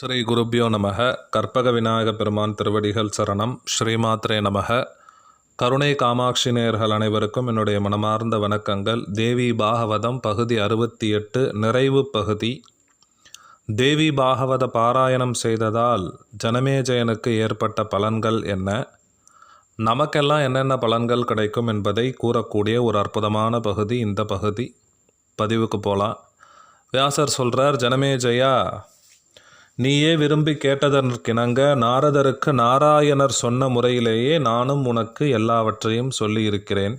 ஸ்ரீ குருப்பியோ நமக. கற்பக விநாயக பெருமான் திருவடிகள் சரணம். ஸ்ரீமாத்ரே நமக. கருணை காமாட்சி நேயர்கள் அனைவருக்கும் என்னுடைய மனமார்ந்த வணக்கங்கள். தேவி பாகவதம் பகுதி அறுபத்தி எட்டு நிறைவு பகுதி. தேவி பாகவத பாராயணம் செய்ததால் ஜனமேஜயனுக்கு ஏற்பட்ட பலன்கள் என்ன? நமக்கெல்லாம் என்னென்ன பலன்கள் கிடைக்கும் என்பதை கூறக்கூடிய ஒரு அற்புதமான பகுதி இந்த பகுதி. பதிவுக்கு போகலாம் வியாசர் சொல்கிறார் ஜனமேஜயா நீயே விரும்பி கேட்டதற்கிணங்க நாரதருக்கு நாராயணர் சொன்ன முறையிலேயே நானும் உனக்கு எல்லாவற்றையும் சொல்லியிருக்கிறேன்.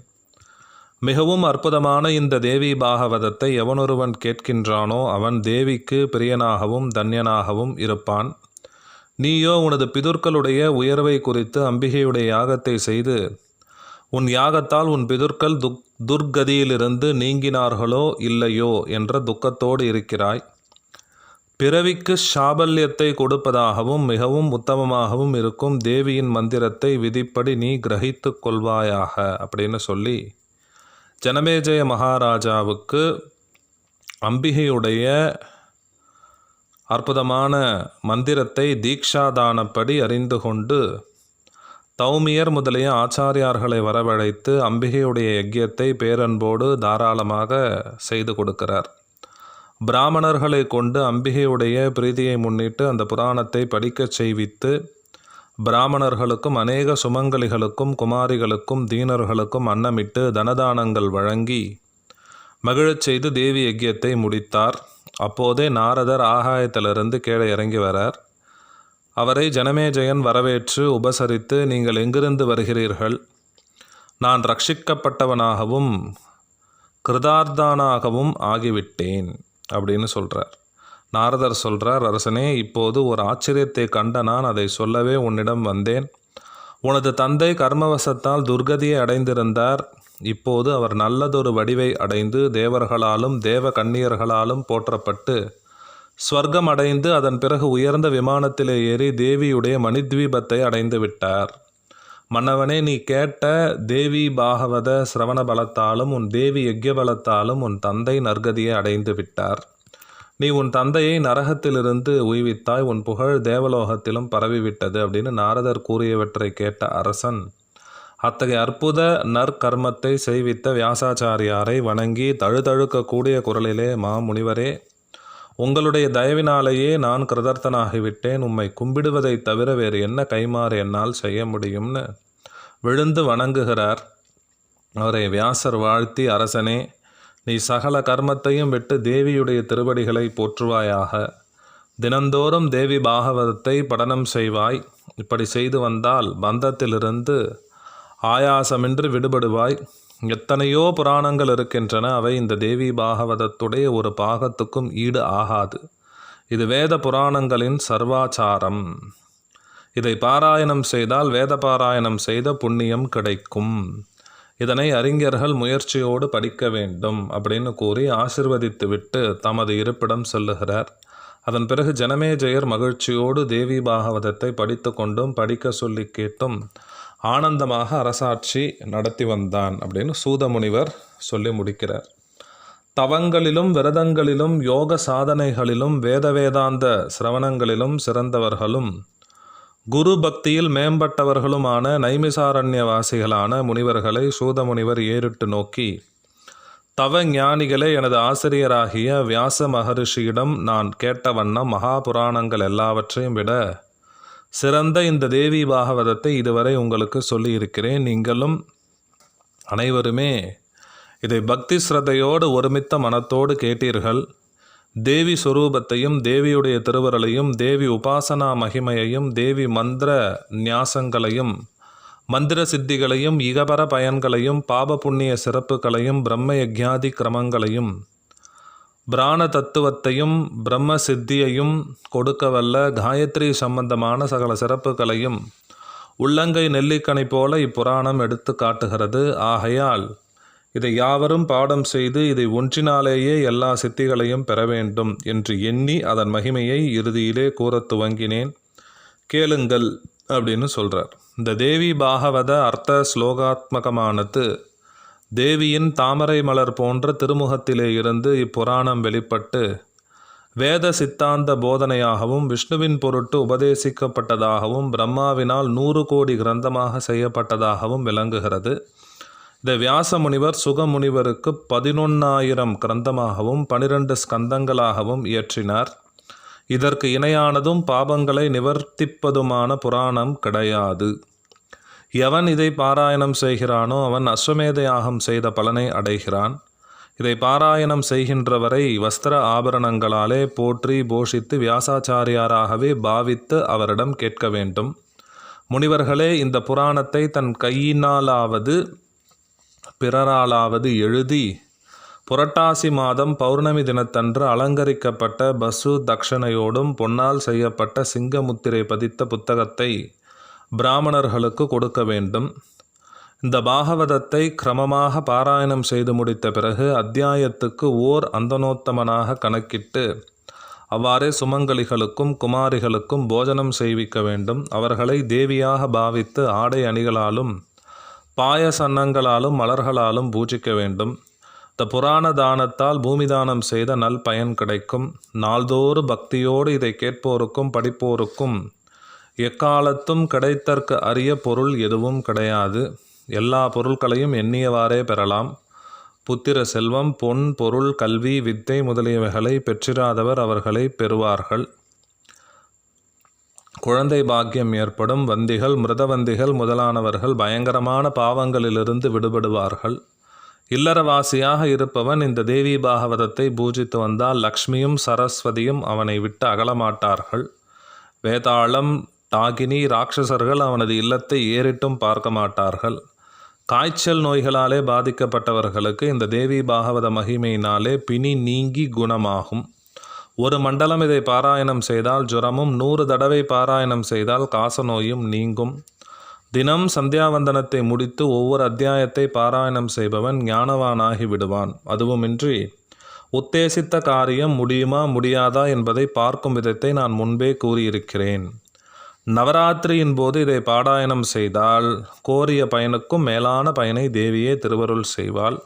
மிகவும் அற்புதமான இந்த தேவி பாகவதத்தை எவனொருவன் கேட்கின்றானோ அவன் தேவிக்கு பிரியனாகவும் தன்யனாகவும் இருப்பான். நீயோ உனது பிதுர்களுடைய உயர்வை குறித்து அம்பிகையுடைய யாகத்தை செய்து உன் யாகத்தால் உன் பிதுர்கள் துக் துர்கதியிலிருந்து நீங்கினார்களோ இல்லையோ என்ற துக்கத்தோடு இருக்கிறாய். பிறவிக்கு சாபல்யத்தை கொடுப்பதாகவும் மிகவும் உத்தமமாகவும் இருக்கும் தேவியின் மந்திரத்தை விதிப்படி நீ கிரகித்து கொள்வாயாக அப்படின்னு சொல்லி ஜனமேஜய மகாராஜாவுக்கு அம்பிகையுடைய அற்புதமான மந்திரத்தை தீக்ஷாதானப்படி அறிந்து கொண்டு தௌமியர் முதலிய ஆச்சாரியார்களை வரவழைத்து அம்பிகையுடைய யஜ்யத்தை பேரன்போடு தாராளமாக செய்து கொடுக்கிறார். பிராமணர்களை கொண்டு அம்பிகையுடைய பிரீதியை முன்னிட்டு அந்த புராணத்தை படிக்கச் செய்வித்து பிராமணர்களுக்கும் அநேக சுமங்கலிகளுக்கும் குமாரிகளுக்கும் தீனர்களுக்கும் அன்னமிட்டு தனதானங்கள் வழங்கி மகிழச் செய்து தேவி யஜ்யத்தை முடித்தார். அப்போதே நாரதர் ஆகாயத்திலிருந்து கீழே இறங்கி வரார். அவரை ஜனமேஜயன் வரவேற்று உபசரித்து நீங்கள் எங்கிருந்து வருகிறீர்கள்? நான் ரட்சிக்கப்பட்டவனாகவும் கிருதார்த்தானாகவும் ஆகிவிட்டேன். அப்படின்னு சொல்கிறார் நாரதர் சொல்கிறார் அரசனே இப்போது ஒரு ஆச்சரியத்தை கண்ட நான் அதை சொல்லவே உன்னிடம் வந்தேன். உனது தந்தை கர்மவசத்தால் துர்கதியை அடைந்திருந்தார். இப்போது அவர் நல்லதொரு வடிவை அடைந்து தேவர்களாலும் தேவ கண்ணியர்களாலும் போற்றப்பட்டு ஸ்வர்க்கம் அடைந்து அதன் பிறகு உயர்ந்த விமானத்திலே ஏறி தேவியுடைய மணித்வீபத்தை அடைந்து விட்டார். மன்னவனே நீ கேட்ட தேவி பாகவத சிரவண பலத்தாலும் உன் தேவி யஜ்ய பலத்தாலும் உன் தந்தை நற்கதியை அடைந்து விட்டார். நீ உன் தந்தையை நரகத்திலிருந்து உய்வித்தாய் உன் புகழ் தேவலோகத்திலும் பரவிவிட்டது அப்படின்னு நாரதர் கூறியவற்றை கேட்ட அரசன். அத்தகைய அற்புத நற்கர்மத்தை செய்வித்த வியாசாச்சாரியாரை வணங்கி தழுதழுக்கக்கூடிய குரலிலே மாமுனிவரே உங்களுடைய தயவினாலேயே நான் கிருதர்த்தனாகிவிட்டேன். உம்மை கும்பிடுவதை தவிர வேறு என்ன கைமாறு என்னால் செய்ய முடியும்னு விழுந்து வணங்குகிறார். அவரை வியாசர் வாழ்த்தி அரசனே நீ சகல கர்மத்தையும் விட்டு தேவியுடைய திருவடிகளை போற்றுவாயாக. தினந்தோறும் தேவி பாகவதத்தை படனம் செய்வாய். இப்படி செய்து வந்தால் பந்தத்திலிருந்து ஆயாசமின்றி விடுபடுவாய். எத்தனையோ புராணங்கள் இருக்கின்றன அவை இந்த தேவி பாகவதத்துடைய ஒரு பாகத்துக்கும் ஈடு ஆகாது. இது வேத புராணங்களின் சர்வாச்சாரம். இதை பாராயணம் செய்தால் வேத பாராயணம் செய்த புண்ணியம் கிடைக்கும். இதனை அறிஞர்கள் முயற்சியோடு படிக்க வேண்டும் அப்படின்னு கூறி ஆசிர்வதித்துவிட்டு தமது இருப்பிடம் செல்லுகிறார். அதன் பிறகு ஜனமேஜயர் மகிழ்ச்சியோடு தேவி பாகவதத்தை படித்து கொண்டும் படிக்க சொல்லி கேட்டும். ஆனந்தமாக அரசாட்சி நடத்தி வந்தான் அப்படின்னு சூதமுனிவர் சொல்லி முடிக்கிறார். தவங்களிலும் விரதங்களிலும் யோக சாதனைகளிலும் வேத வேதாந்த சிரவணங்களிலும் சிறந்தவர்களும் குரு பக்தியில் மேம்பட்டவர்களுமான நைமிசாரண்யவாசிகளான முனிவர்களை சூதமுனிவர் ஏறிட்டு நோக்கி தவ ஞானிகளே எனது ஆசிரியராகிய வியாச மகரிஷியிடம் நான் கேட்ட வண்ணம் மகாபுராணங்கள் எல்லாவற்றையும் விட சிறந்த இந்த தேவி பாகவதத்தை இதுவரை உங்களுக்கு சொல்லியிருக்கிறேன். நீங்களும் அனைவருமே இதை பக்தி ஸ்ரத்தையோடு ஒருமித்த மனத்தோடு கேட்டீர்கள். தேவி சுரூபத்தையும் தேவியுடைய திருவருளையும் தேவி உபாசனா மகிமையையும் தேவி மந்திர நியாசங்களையும் மந்திர சித்திகளையும் இகபர பயன்களையும் பாப புண்ணிய சிறப்புகளையும் பிரம்ம யஜ்ஞாதி கிரமங்களையும் பிராண தத்துவத்தையும் பிரம்ம சித்தியையும் கொடுக்கவல்ல காயத்ரி சம்பந்தமான சகல சிறப்புகளையும் உள்ளங்கை நெல்லிக்கணை போல இப்புராணம் எடுத்து காட்டுகிறது. ஆகையால் இதை யாவரும் பாடம் செய்து இதை ஒன்றினாலேயே எல்லா சித்திகளையும் பெற வேண்டும் என்று எண்ணி அதன் மகிமையை இறுதியிலே கூறத் துவங்கினேன். கேளுங்கள் அப்படின்னு சொல்கிறார் இந்த தேவி பாகவத அர்த்த ஸ்லோகாத்மகமானது தேவியின் தாமரை மலர் போன்ற திருமுகத்திலே இருந்து இப்புராணம் வெளிப்பட்டு வேத சித்தாந்த போதனையாகவும் விஷ்ணுவின் பொருட்டு உபதேசிக்கப்பட்டதாகவும் பிரம்மாவினால் நூறு கோடி கிரந்தமாக செய்யப்பட்டதாகவும் விளங்குகிறது. இந்த வியாச முனிவர் சுகமுனிவருக்கு பதினொன்னாயிரம் கிரந்தமாகவும் பனிரெண்டு ஸ்கந்தங்களாகவும் இயற்றினார். இதற்கு இணையானதும் பாபங்களை நிவர்த்திப்பதுமான புராணம் கிடையாது. எவன் இதை பாராயணம் செய்கிறானோ அவன் அஸ்வமேத யாகம் செய்த பலனை அடைகிறான். இதை பாராயணம் செய்கின்றவரை வஸ்திர ஆபரணங்களாலே போற்றி போஷித்து வியாசாச்சாரியாராகவே பாவித்து அவரிடம் கேட்க வேண்டும். முனிவர்களே இந்த புராணத்தை தன் கையினாலாவது பிறராலாவது எழுதி புரட்டாசி மாதம் பௌர்ணமி தினத்தன்று அலங்கரிக்கப்பட்ட பசு தக்ஷணையோடும் பொன்னால் செய்யப்பட்ட சிங்கமுத்திரை பதித்த புத்தகத்தை பிராமணர்களுக்கு கொடுக்க வேண்டும். இந்த பாகவதத்தை கிரமமாக பாராயணம் செய்து முடித்த பிறகு அத்தியாயத்துக்கு ஓர் அந்தனோத்தமனாக கணக்கிட்டு அவ்வாறே சுமங்கலிகளுக்கும் குமாரிகளுக்கும் போஜனம் செய்விக்க வேண்டும். அவர்களை தேவியாக பாவித்து ஆடை அணிகளாலும் பாயசன்னங்களாலும் மலர்களாலும் பூஜிக்க வேண்டும். இந்த புராண தானத்தால் பூமி தானம் செய்த நல் பயன் கிடைக்கும். நாள்தோறு பக்தியோடு இதை கேட்போருக்கும் படிப்போருக்கும் எக்காலத்தும் கிடைத்தற்கு அரிய பொருள் எதுவும் கிடையாது. எல்லா பொருட்களையும் எண்ணியவாறே பெறலாம். புத்திர செல்வம் பொன் பொருள் கல்வி வித்தை முதலியவைகளை பெற்றிராதவர் அவர்களை பெறுவார்கள். குழந்தை பாக்கியம் ஏற்படும். வந்திகள் மிருதவந்திகள் முதலானவர்கள் பயங்கரமான பாவங்களிலிருந்து விடுபடுவார்கள். இல்லறவாசியாக இருப்பவன் இந்த தேவி பாகவதத்தை பூஜித்து வந்தால் லக்ஷ்மியும் சரஸ்வதியும் அவனை விட்டு அகலமாட்டார்கள். வேதாளம் டாகினி ராட்சசர்கள் அவனது இல்லத்தை ஏறிட்டும் பார்க்க மாட்டார்கள். காய்ச்சல் நோய்களாலே பாதிக்கப்பட்டவர்களுக்கு இந்த தேவி பாகவத மகிமையினாலே பிணி நீங்கி குணமாகும். ஒரு மண்டலம் இதை பாராயணம் செய்தால் ஜுரமும் நூறு தடவை பாராயணம் செய்தால் காசநோயும் நீங்கும். தினம் சந்தியாவந்தனத்தை முடித்து ஒவ்வொரு அத்தியாயத்தை பாராயணம் செய்பவன் ஞானவானாகி விடுவான். அதுவுமின்றி உத்தேசித்த காரியம் முடியுமா முடியாதா என்பதை பார்க்கும் விதத்தை நான் முன்பே கூறியிருக்கிறேன். நவராத்திரியின் போது இதை பாடாயணம் செய்தால் கோரிய பயனுக்கும் மேலான பயனை தேவியே திருவருள் செய்வாள்.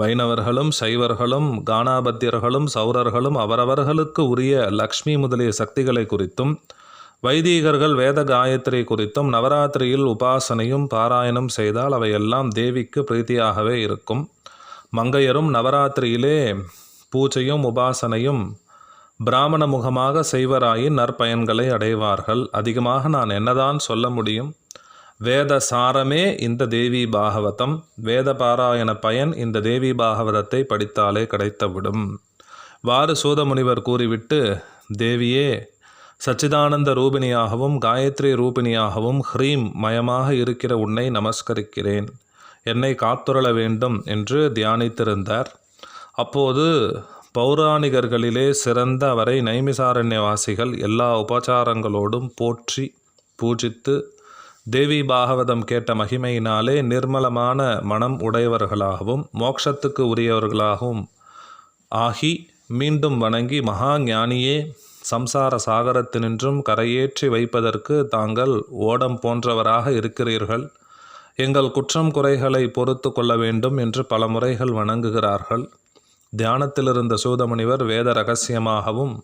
வைணவர்களும் சைவர்களும் கானாபத்தியர்களும் சௌரர்களும் அவரவர்களுக்கு உரிய லக்ஷ்மி முதலிய சக்திகளை குறித்தும் வைதீகர்கள் வேத காயத்ரி குறித்தும் நவராத்திரியில் உபாசனையும் பாராயணம் செய்தால் அவையெல்லாம் தேவிக்கு பிரீத்தியாகவே இருக்கும். மங்கையரும் நவராத்திரியிலே பூஜையும் உபாசனையும் பிராமண முகமாக செய்வராயின் நற்பயன்களை அடைவார்கள். அதிகமாக நான் என்னதான் சொல்ல முடியும்? வேத சாரமே இந்த தேவி பாகவதம். வேத பாராயண பயன் இந்த தேவி பாகவதத்தை படித்தாலே கிடைத்துவிடும். வாறு சூதமுனிவர் கூறிவிட்டு தேவியே சச்சிதானந்த ரூபிணியாகவும் காயத்ரி ரூபிணியாகவும் ஹ்ரீம் மயமாக இருக்கிற உன்னை நமஸ்கரிக்கிறேன். என்னை காத்துரள வேண்டும் என்று தியானித்திருந்தார். அப்போது பௌராணிகர்களிலே சிறந்த அவரை நைமிசாரண்யவாசிகள் எல்லா உபச்சாரங்களோடும் போற்றி பூஜித்து தேவி பாகவதம் கேட்ட மகிமையினாலே நிர்மலமான மனம் உடையவர்களாகவும் மோட்சத்துக்கு உரியவர்களாகவும் ஆகி மீண்டும் வணங்கி மகா ஞானியே சம்சார சாகரத்தினின்றும் கரையேற்றி வைப்பதற்கு தாங்கள் ஓடம் போன்றவராக இருக்கிறீர்கள். எங்கள் குற்றம் குறைகளை பொறுத்து கொள்ள வேண்டும் என்று பல முறைகள் வணங்குகிறார்கள். தியானத்திலிருந்த சூதமுனிவர் வேத ரகசியமாகவும்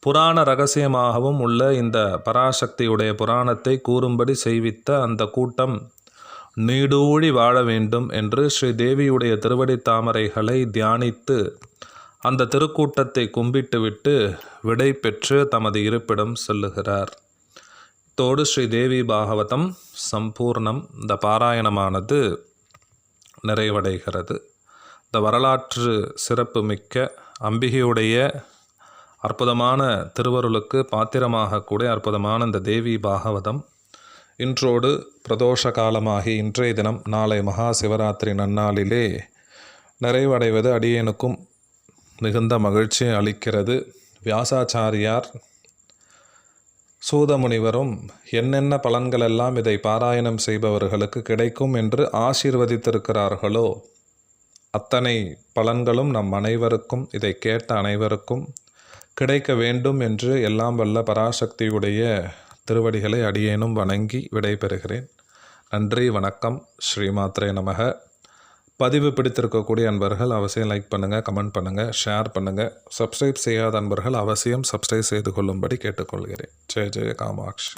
புராண ரகசியமாகவும் உள்ள இந்த பராசக்தியுடைய புராணத்தை கூறும்படி செய்வித்த அந்த கூட்டம் நீடூழி வாழ வேண்டும் என்று ஸ்ரீ தேவியுடைய திருவடி தாமரைகளை தியானித்து அந்த திருக்கூட்டத்தை கும்பிட்டுவிட்டு விடை பெற்று தமது இருப்பிடம் செல்லுகிறார். இத்தோடு ஸ்ரீ தேவி பாகவதம் சம்பூர்ணம். இந்த பாராயணமானது நிறைவடைகிறது. இந்த வரலாற்று சிறப்பு மிக்க அம்பிகையுடைய அற்புதமான திருவருளுக்கு பாத்திரமாகக்கூடிய அற்புதமான இந்த தேவி பாகவதம் இன்றோடு பிரதோஷ காலமாகி இன்றைய தினம் நாளை மகா சிவராத்திரி நன்னாளிலே நிறைவடைவது அடியனுக்கும் மிகுந்த மகிழ்ச்சி அளிக்கிறது. வியாசாச்சாரியார் சூதமுனிவரும் என்னென்ன பலன்களெல்லாம் இதை பாராயணம் செய்பவர்களுக்கு கிடைக்கும் என்று ஆசீர்வதித்திருக்கிறார்களோ அத்தனை பலன்களும் நம் அனைவருக்கும் இதை கேட்ட அனைவருக்கும் கிடைக்க வேண்டும் என்று எல்லாம் வல்ல பராசக்தியுடைய திருவடிகளை அடியேனும் வணங்கி விடைபெறுகிறேன். நன்றி வணக்கம். ஸ்ரீமாத்ரே நமக. பதிவு பிடித்திருக்கக்கூடிய அன்பர்கள் அவசியம் லைக் பண்ணுங்கள் கமெண்ட் பண்ணுங்கள் ஷேர் பண்ணுங்கள் சப்ஸ்கிரைப் செய்யாத அன்பர்கள் அவசியம் சப்ஸ்கிரைப் செய்து கொள்ளும்படி கேட்டுக்கொள்கிறேன். ஜெய ஜெய காமாட்சி